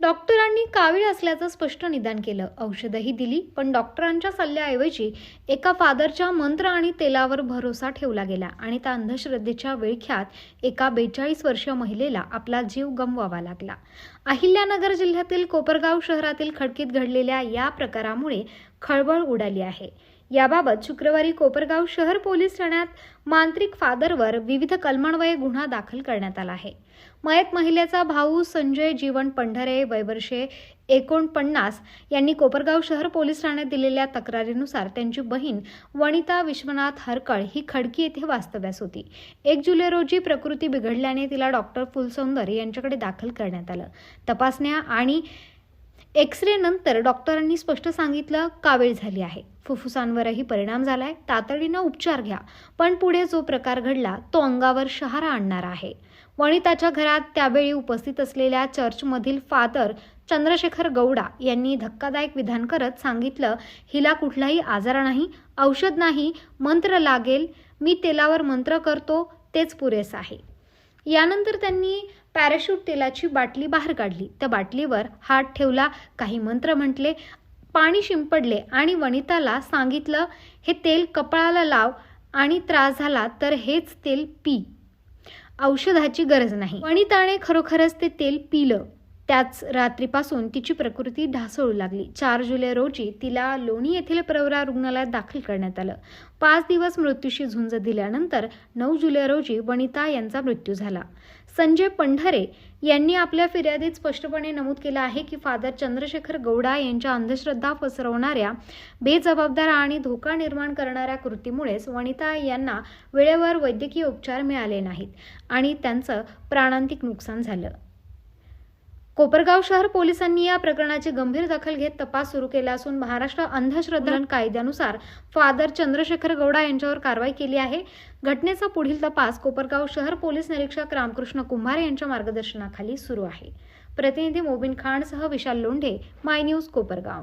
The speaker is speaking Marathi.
डॉक्टरांनी कावीळ असल्याचं स्पष्ट निदान केलं. औषधही दिली पण डॉक्टरांच्या सल्ल्याऐवजी एका फादरच्या मंत्र आणि तेलावर भरोसा ठेवला गेला आणि त्या अंधश्रद्धेच्या विळख्यात एका बेचाळीस वर्षीय महिलेला आपला जीव गमवावा लागला. अहिल्यानगर जिल्ह्यातील कोपरगाव शहरातील खडकीत घडलेल्या या प्रकारामुळे खळबळ उडाली आहे. याबाबत शुक्रवारी कोपरगाव शहर पोलीस ठाण्यात मांत्रिक फादरवर विविध कलमान्वये गुन्हा दाखल करण्यात आला आहे. मयत महिलेचा भाऊ संजय जीवन पंढरे वयवर्षे एकोणपन्नास यांनी कोपरगाव शहर पोलीस ठाण्यात दिलेल्या तक्रारीनुसार त्यांची बहीण वनिता विश्वनाथ हरकळ ही खडकी येथे वास्तव्यास होती. एक जुलै रोजी प्रकृती बिघडल्याने तिला डॉक्टर फुलसौंदर यांच्याकडे दाखल करण्यात आलं. तपासण्या आणि एक्स रे नंतर डॉक्टरांनी स्पष्ट सांगितलं कावीळ झाली आहे? फुफ्फुसांवरही परिणाम झालाय. तातडीनं उपचार घ्या. पण पुढे जो प्रकार घडला तो अंगावर शहारा आणणारा आहे. वणिताच्या घरात त्यावेळी उपस्थित असलेल्या चर्चमधील फादर चंद्रशेखर गौडा यांनी धक्कादायक विधान करत सांगितलं हिला कुठलाही आजार नाही औषध नाही मंत्र लागेल. मी तेलावर मंत्र करतो तेच पुरेसं आहे. यानंतर त्यांनी पॅराशूट तेलाची बाटली बाहेर काढली. त्या बाटलीवर हात ठेवला काही मंत्र म्हटले पाणी शिंपडले आणि वनिताला सांगितलं हे तेल कपाळाला लाव आणि त्रास झाला तर हेच तेल पी. औषधाची गरज नाही. वनिताने खरोखरच ते तेल पिलं. त्याच रात्रीपासून तिची प्रकृती ढासळू लागली. चार जुलै रोजी तिला लोणी येथील प्रवरा रुग्णालयात दाखल करण्यात आलं. पाच दिवस मृत्यूशी झुंज दिल्यानंतर नऊ जुलै रोजी वनिता यांचा मृत्यू झाला. संजय पंढरे यांनी आपल्या फिर्यादीत स्पष्टपणे नमूद केलं आहे की फादर चंद्रशेखर गौडा यांच्या अंधश्रद्धा पसरवणाऱ्या बेजबाबदार आणि धोका निर्माण करणाऱ्या कृतीमुळेच वनिता यांना वेळेवर वैद्यकीय उपचार मिळाले नाहीत आणि त्यांचं प्राणांतिक नुकसान झालं. कोपरगाव शहर पोलिसांनी या प्रकरणाची गंभीर दखल घेत तपास सुरू केला असून महाराष्ट्र अंधश्रद्धा कायद्यानुसार फादर चंद्रशेखर गौडा यांच्यावर कारवाई केली आहे. घटनेचा पुढील तपास कोपरगाव शहर पोलीस निरीक्षक रामकृष्ण कुंभार यांच्या मार्गदर्शनाखाली सुरू आहे. प्रतिनिधी मोबिन खानसह विशाल लोंढे माय न्यूज कोपरगाव.